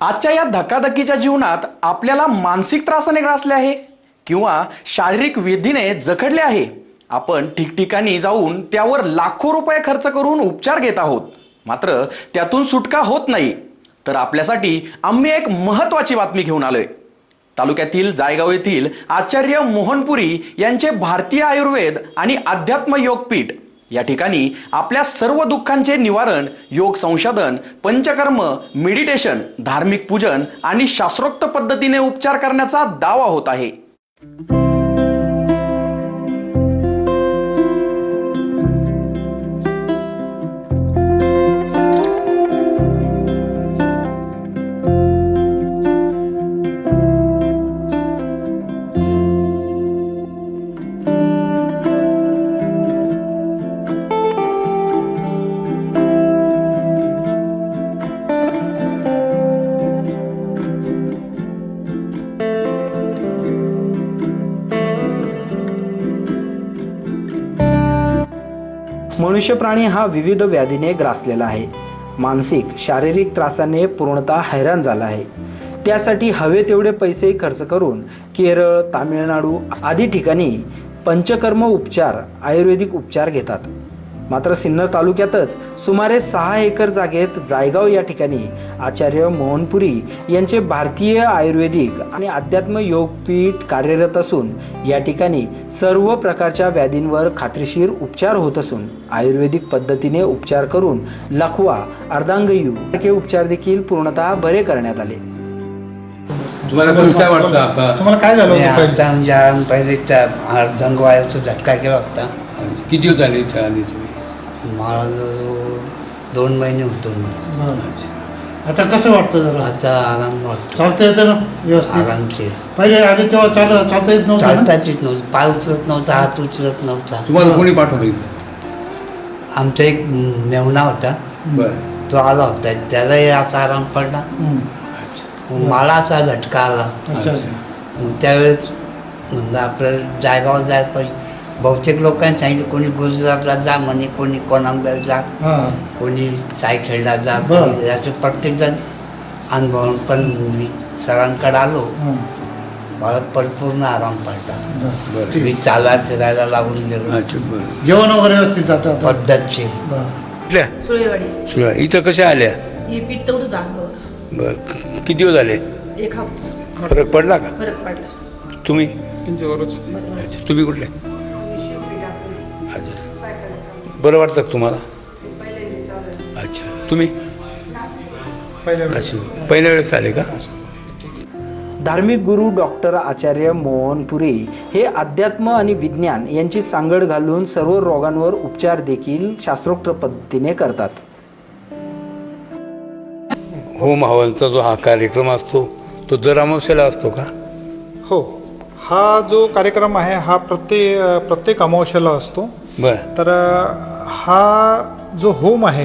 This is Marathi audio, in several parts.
आजच्या या धकाधकीच्या जीवनात आपल्याला मानसिक त्रासाने ग्रासले आहे किंवा शारीरिक वेदीने जखडले आहे. आपण ठिकठिकाणी जाऊन त्यावर लाखो रुपये खर्च करून उपचार घेत आहोत. मात्र त्यातून सुटका होत नाही. तर आपल्यासाठी आम्ही एक महत्वाची बातमी घेऊन आलोय. तालुक्यातील जायगाव येथील आचार्य मोहनपुरी यांचे भारतीय आयुर्वेद आणि अध्यात्म योगपीठ या ठिकाणी आपल्या सर्व दुःखांचे निवारण योग संशोधन पंचकर्म मेडिटेशन धार्मिक पूजन आणि शास्त्रोक्त पद्धतीने उपचार करण्याचा दावा होत आहे. मनुष्य प्राणी हा विविध व्याधीने ग्रासलेला आहे. मानसिक शारीरिक त्रासाने पूर्णतः हैराण झाला आहे. त्यासाठी हवे तेवढे पैसे खर्च करून केरळ तामिळनाडू आदी ठिकाणी पंचकर्म उपचार आयुर्वेदिक उपचार घेतात. मात्र सिन्नर तालुक्यातच सुमारे सहा एकर जागेत जायगाव या ठिकाणी आचार्य मोहनपुरी यांचे भारतीय आयुर्वेदिक आणि अध्यात्म योगपीठ कार्यरत असून या ठिकाणी सर्व प्रकारच्या व्याधींवर खात्रीशीर उपचार होत असून आयुर्वेदिक पद्धतीने उपचार करून लखवा अर्धांगयू सारखे उपचार देखील पूर्णतः बरे करण्यात आले. तुम्हाला कसं काय वाटतं आता? तुम्हाला काय झालं होतं पहिले? आता म्हणजे आराम पहिले त्या अर्धंग वायूचा झटका केला होता. किती झाले इथं आले तुम्ही मला जो दोन महिने होतो मी. बरं. आता कसं वाटतं जरा? आता आराम वाटतो. चालता येतं ना व्यवस्थित? आरामशीर पहिले आले तेव्हा चाल चालता येत नव्हतं ना? चालताच येत नव्हतं. पाय उचलत नव्हता हात उचलत नव्हता. तुम्हाला कोणी पाठवलं इथं? आमचा एक मेवणा होता. बरं. तो आला होता. त्यालाही असा आराम पडला. हं. मला असा झटका आला. अच्छा. अच्छा. मग त्यावेळेस म्हणलं आपल्याला जायगावर जायला पाहिजे. बहुतेक लोकांनी सांगितलं कोणी गुजरातला जा म्हणे कोणी कोणांबेल जा हां. कोणी सायखेडला जा याचे प्रत्येकजण अनुभवून पण मी सरांकडे आलो मला परिपूर्ण आराम पडला मी चाला फिरायला लागून गेलो. जेवण वगैरे व्यवस्थित जातं आता? पद्धतशीर. कुठल्या? सुळेवाडी. सुळा इथं कशा आल्या? ही बरं. किती दिवस झाले? फरक पडला का? फरक पडला. तुम्ही? तुम्ही कुठले? अच्छा बरं वाटतं का तुम्हाला? अच्छा. तुम्ही? अच्छा. पहिल्या वेळेस आले का? धार्मिक गुरु डॉक्टर आचार्य मोहनपुरी हे अध्यात्म आणि विज्ञान यांची सांगड घालून सर्व रोगांवर उपचार देखील शास्त्रोक्त पद्धतीने करतात. होम हवनचा जो हा कार्यक्रम असतो तो दर अमावस्याला असतो का? हो. हा जो कार्यक्रम आहे हा प्रत्येक प्रत्येक अमावस्याला असतो. बरं. तर हा जो होम आहे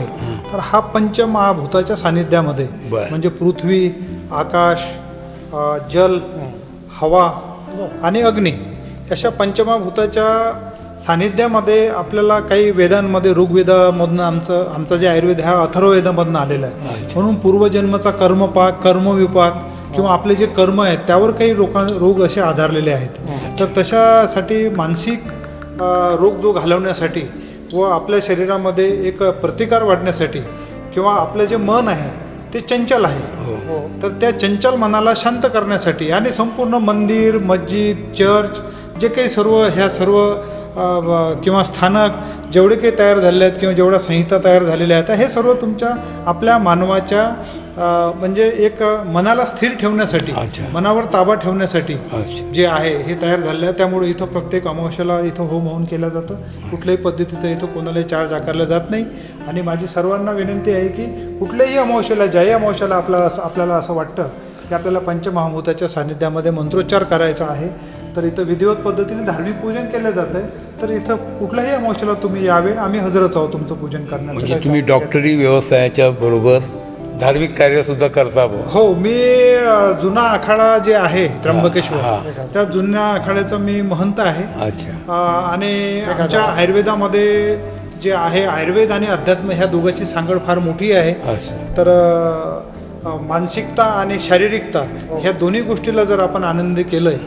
तर हा पंचमहाभूताच्या सानिध्यामध्ये. म्हणजे पृथ्वी आकाश जल हवा आणि अग्नी अशा पंचमहाभूताच्या सानिध्यामध्ये आपल्याला काही वेदांमध्ये ऋग्वेदामधनं आमचं आमचं जे आयुर्वेद हा अथर्ववेदामधनं आलेला आहे. म्हणून पूर्वजन्माचा कर्मपाक कर्मविपाक किंवा आपले जे कर्म आहेत त्यावर काही रोगा रोग असे आधारलेले आहेत. तर तशासाठी मानसिक रोग जो घालवण्यासाठी व आपल्या शरीरामध्ये एक प्रतिकार वाढण्यासाठी किंवा आपलं जे मन आहे ते चंचल आहे. तर त्या चंचल मनाला शांत करण्यासाठी आणि संपूर्ण मंदिर मस्जिद चर्च जे काही सर्व ह्या सर्व किंवा स्थानक जेवढे काही तयार झालेले आहेत किंवा जेवढ्या संहिता तयार झालेल्या आहेत हे सर्व तुमच्या आपल्या मानवाच्या म्हणजे एक मनाला स्थिर ठेवण्यासाठी अच्छा. मनावर ताबा ठेवण्यासाठी अच्छा. जे आहे हे तयार झालेलं आहे. त्यामुळे इथं प्रत्येक अमावस्याला इथं होम होऊन केलं जातं. कुठल्याही पद्धतीचं इथं कोणालाही चार्ज आकारला जात नाही. आणि माझी सर्वांना विनंती आहे की कुठल्याही अमावस्याला ज्याही अमावस्याला आपल्याला असं आपल्याला असं वाटतं की आपल्याला पंचमहाभूताच्या सानिध्यामध्ये मंत्रोच्चार करायचा आहे तर इथं विधिवत पद्धतीने धार्मिक पूजन केलं जातं आहे. तर इथं कुठल्याही अमावस्याला तुम्ही यावे. आम्ही हजरच आहोत तुमचं पूजन म्हणजे करण्यासाठी तुम्ही डॉक्टरी व्यवसायाच्या बरोबर धार्मिक कार्य सुद्धा करता बुवा. हो मी अ, जुना आखाडा जे आहे हा. त्र्यंबकेश्वर त्या जुन्या आखाड्याचा मी महंत आहे अच्छा अ, आणि आमच्या आयुर्वेदामध्ये जे आहे आयुर्वेद आणि अध्यात्म ह्या दोघांची सांगड फार मोठी आहे तर अ, मानसिकता आणि शारीरिकता ह्या दोन्ही गोष्टीला जर आपण आनंदी केलंय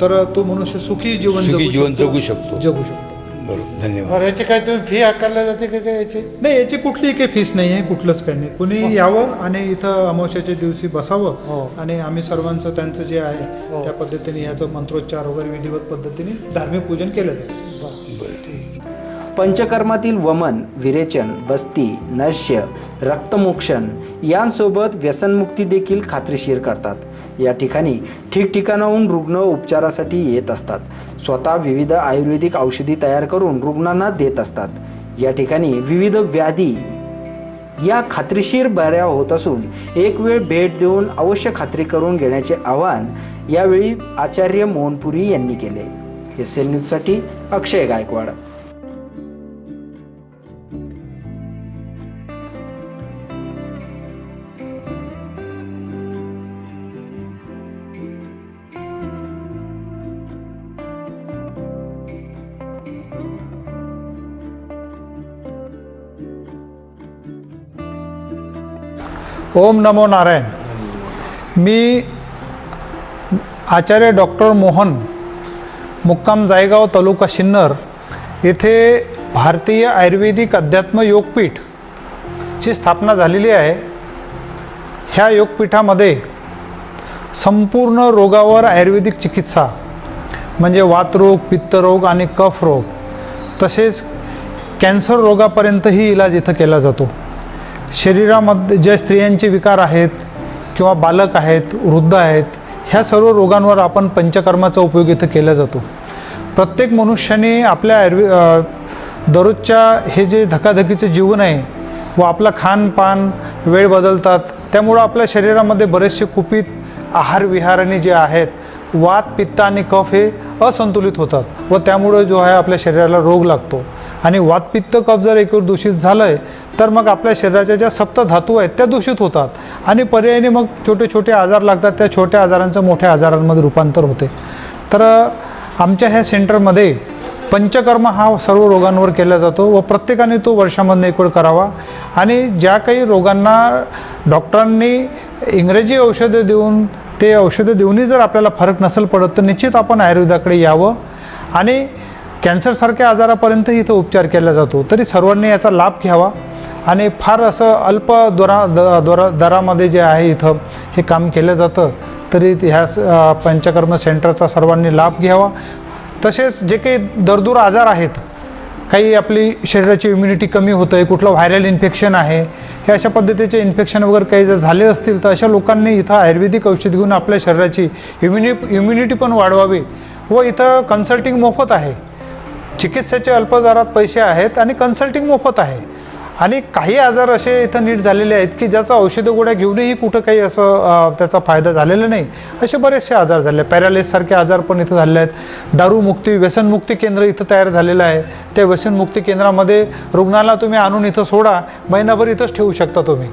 तर तो मनुष्य सुखी जीवन सुखी जगू जीवन शकतो. जगू शकतो. जगू शकतो बरोबर धन्यवाद. बरं याची काय तुम्ही फी आकारल्या जाते का काय याची? नाही याची कुठलीही काही फीस नाही आहे कुठलंच काही नाही. कुणी यावं आणि इथं अमावस्याच्या दिवशी हो. बसावं आणि आम्ही सर्वांचं त्यांचं जे आहे त्या पद्धतीने याचं मंत्रोच्चार वगैरे विधिवत पद्धतीने धार्मिक पूजन केलं जाईल बरं. ठीक पंचकर्मातील वमन विरेचन बस्ती नश्य रक्तमोक्षण यांसोबत व्यसनमुक्ती देखील खात्रीशीर करतात. या ठिकाणी ठिकठिकाणाहून रुग्ण उपचारासाठी येत असतात. स्वतः विविध आयुर्वेदिक औषधी तयार करून रुग्णांना देत असतात. या ठिकाणी विविध व्याधी या खात्रीशीर बऱ्या होत असून एक वेळ भेट देऊन अवश्य खात्री करून घेण्याचे आवाहन यावेळी आचार्य मोहनपुरी यांनी केले. एस एल न्यूजसाठी अक्षय गायकवाड. ओम नमो नारायण. मी आचार्य डॉक्टर मोहन मुक्काम जायगाव तालुका सिन्नर येथे भारतीय आयुर्वेदिक अध्यात्म योगपीठ ची स्थापना झालेली आहे. ह्या योगपीठामध्ये संपूर्ण रोगावर आयुर्वेदिक चिकित्सा म्हणजे वातरोग पित्तरोग आणि कफ रोग तसेच कॅन्सर रोगापर्यंतही इलाज इथं केला जातो. शरीरामध्ये जे स्त्रियांचे विकार आहेत किंवा बालक आहेत वृद्ध आहेत ह्या सर्व रोगांवर आपण पंचकर्माचा उपयोग इथं केला जातो. प्रत्येक मनुष्याने आपल्या आयुर्वे दररोजच्या हे जे धकाधकीचं जीवन आहे व आपलं खानपान वेळ बदलतात त्यामुळं आपल्या शरीरामध्ये बरेचसे कुपित आहार विहाराने जे आहेत वात पित्त आणि कफ हे असंतुलित होतात व त्यामुळं जो आहे आपल्या शरीराला रोग लागतो. आणि वातपित्त कफ जर एकूण दूषित झालं आहे तर मग आपल्या शरीराच्या ज्या सप्त धातू आहेत त्या दूषित होतात. आणि पर्यायाने मग छोटे छोटे आजार लागतात त्या छोट्या आजारांचं मोठ्या आजारांमध्ये रूपांतर होते. तर आमच्या ह्या सेंटरमध्ये पंचकर्म हा सर्व रोगांवर केला जातो व प्रत्येकाने तो वर्षामधनं एक वेळ करावा. आणि ज्या काही रोगांना डॉक्टरांनी इंग्रजी औषधं देऊन ते औषधं देऊनही जर आपल्याला फरक नसेल पडत तर निश्चित आपण आयुर्वेदाकडे यावं. आणि कॅन्सरसारख्या आजारापर्यंतही इथं उपचार केला जातो. तरी सर्वांनी याचा लाभ घ्यावा आणि फार असं अल्प दरा द दरा दरामध्ये जे आहे इथं हे काम केलं जातं. तरी ह्या स- पंचकर्म सेंटरचा सर्वांनी लाभ घ्यावा. तसेच जे काही दरदूर आजार आहेत काही आपली शरीराची इम्युनिटी कमी होतं आहे कुठलं व्हायरल इन्फेक्शन आहे हे अशा पद्धतीचे इन्फेक्शन वगैरे काही जर झाले असतील तर अशा लोकांनी इथं आयुर्वेदिक औषध घेऊन आपल्या शरीराची इम्युनि इम्युनिटी पण वाढवावी व इथं कन्सल्टिंग मोफत आहे. चिकित्सेचे अल्प दरात पैसे आहेत आणि कन्सल्टिंग मोफत आहे. आणि काही आजार असे इथं नीट झालेले आहेत की ज्याचा औषधं गोळ्या घेऊनही कुठं काही असं त्याचा फायदा झालेला नाही. असे बरेचसे आजार झाले. पॅरालिससारखे आजार पण इथं झाले आहेत. दारूमुक्ती व्यसनमुक्ती केंद्र इथं तयार झालेलं आहे. त्या व्यसनमुक्ती केंद्रामध्ये रुग्णाला तुम्ही आणून इथं सोडा. महिनाभर इथंच ठेवू शकता तुम्ही.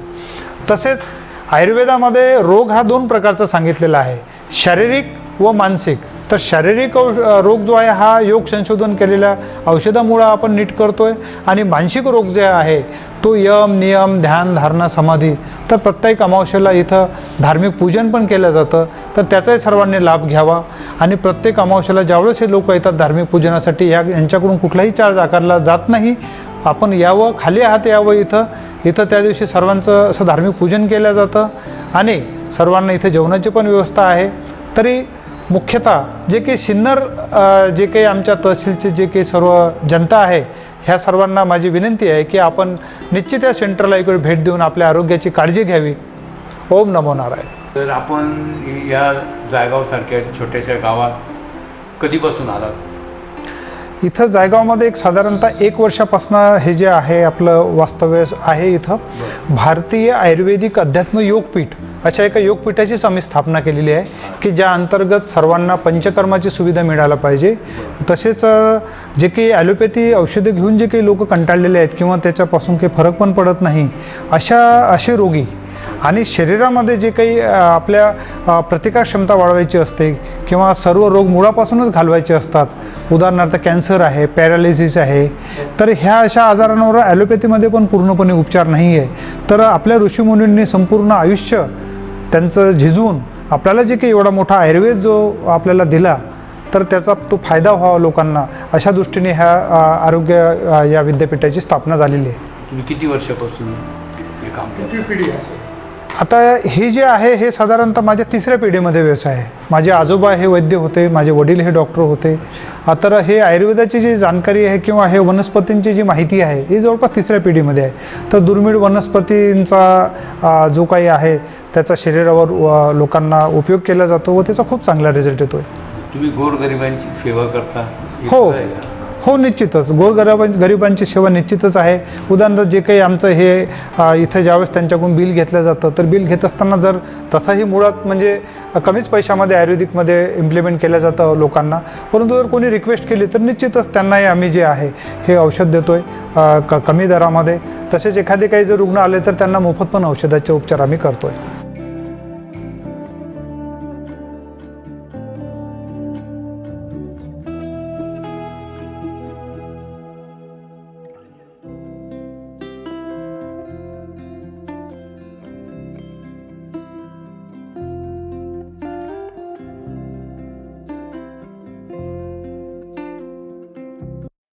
तसेच आयुर्वेदामध्ये रोग हा दोन प्रकारचा सांगितलेला आहे. शारीरिक व मानसिक. तर शारीरिक औष रोग जो आहे हा योग संशोधन केलेल्या औषधामुळं आपण नीट करतो आहे आणि मानसिक रोग जे आहे तो यम नियम ध्यान धारणा समाधी तर प्रत्येक अमावस्येला इथं धार्मिक पूजन पण केलं जातं. तर त्याचाही सर्वांनी लाभ घ्यावा. आणि प्रत्येक अमावस्येला ज्यावेळेस हे लोक येतात धार्मिक पूजनासाठी या यांच्याकडून कुठलाही चार्ज आकारला जात नाही. आपण यावं खाली आहात यावं इथं. इथं त्या दिवशी सर्वांचं असं धार्मिक पूजन केलं जातं. आणि सर्वांना इथं जेवणाची पण व्यवस्था आहे. तरी मुख्यतः जे काही सिन्नर जे काही आमच्या तहसीलचे जे काही सर्व जनता आहे ह्या सर्वांना माझी विनंती आहे की आपण निश्चित या सेंटरला एक वेळ भेट देऊन आपल्या आरोग्याची काळजी घ्यावी. ओम नमो नारायण. तर आपण या जायगावसारख्या छोट्याशा गावात कधीपासून आलात? इथं जायगावमध्ये एक साधारणतः एक वर्षापासून हे जे आहे आपलं वास्तव्य आहे इथं. भारतीय आयुर्वेदिक अध्यात्म योगपीठ अशा एका योगपीठाचीच आम्ही स्थापना केलेली आहे की ज्या अंतर्गत सर्वांना पंचकर्माची सुविधा मिळायला पाहिजे. तसेच जे काही ॲलोपॅथी औषधं घेऊन जे काही लोक कंटाळलेले आहेत किंवा त्याच्यापासून काही फरक पण पडत नाही अशा असे रोगी आणि शरीरामध्ये जे काही आपल्या प्रतिकार क्षमता वाढवायची असते किंवा सर्व रोग मुळापासूनच घालवायचे असतात उदाहरणार्थ कॅन्सर आहे पॅरालिसिस आहे तर ह्या अशा आजारांवर ॲलोपॅथीमध्ये पण पूर्णपणे उपचार नाही आहे तर आपल्या ऋषीमुनींनी संपूर्ण आयुष्य त्यांचं झिजवून आपल्याला जे काही एवढा मोठा आयुर्वेद जो आपल्याला दिला तर त्याचा तो फायदा व्हावा लोकांना अशा दृष्टीने ह्या आरोग्य या विद्यापीठाची स्थापना झालेली आहे. तुम्ही किती वर्षापासून हे काम करता? आता हे जे आहे हे साधारणतः माझ्या तिसऱ्या पिढीमध्ये व्यवसाय आहे. माझे आजोबा हे वैद्य होते माझे वडील हे डॉक्टर होते. आ, तर हे आयुर्वेदाची जी जाणकारी आहे किंवा हे वनस्पतींची जी माहिती आहे ही जवळपास तिसऱ्या पिढीमध्ये आहे. तर दुर्मिळ वनस्पतींचा जो काही आहे त्याचा शरीरावर लोकांना उपयोग केला जातो व त्याचा खूप चांगला रिझल्ट येतो तुम्ही गोरगरिबांची सेवा करता हे हो निश्चितच. गोरगरिबां गरिबांची सेवा निश्चितच आहे. उदाहरणार्थ जे काही आमचं हे इथं ज्यावेळेस त्यांच्याकडून बिल घेतलं जातं तर बिल घेत असताना जर तसाही मुळात म्हणजे कमीच पैशामध्ये आयुर्वेदिकमध्ये इम्प्लिमेंट केलं जातं लोकांना. परंतु जर कोणी रिक्वेस्ट केली तर निश्चितच त्यांनाही आम्ही जे आहे हे औषध देतो आहे क कमी दरामध्ये. तसेच एखादे काही जर रुग्ण आले तर त्यांना मोफत पण औषधाचे उपचार आम्ही करतो आहे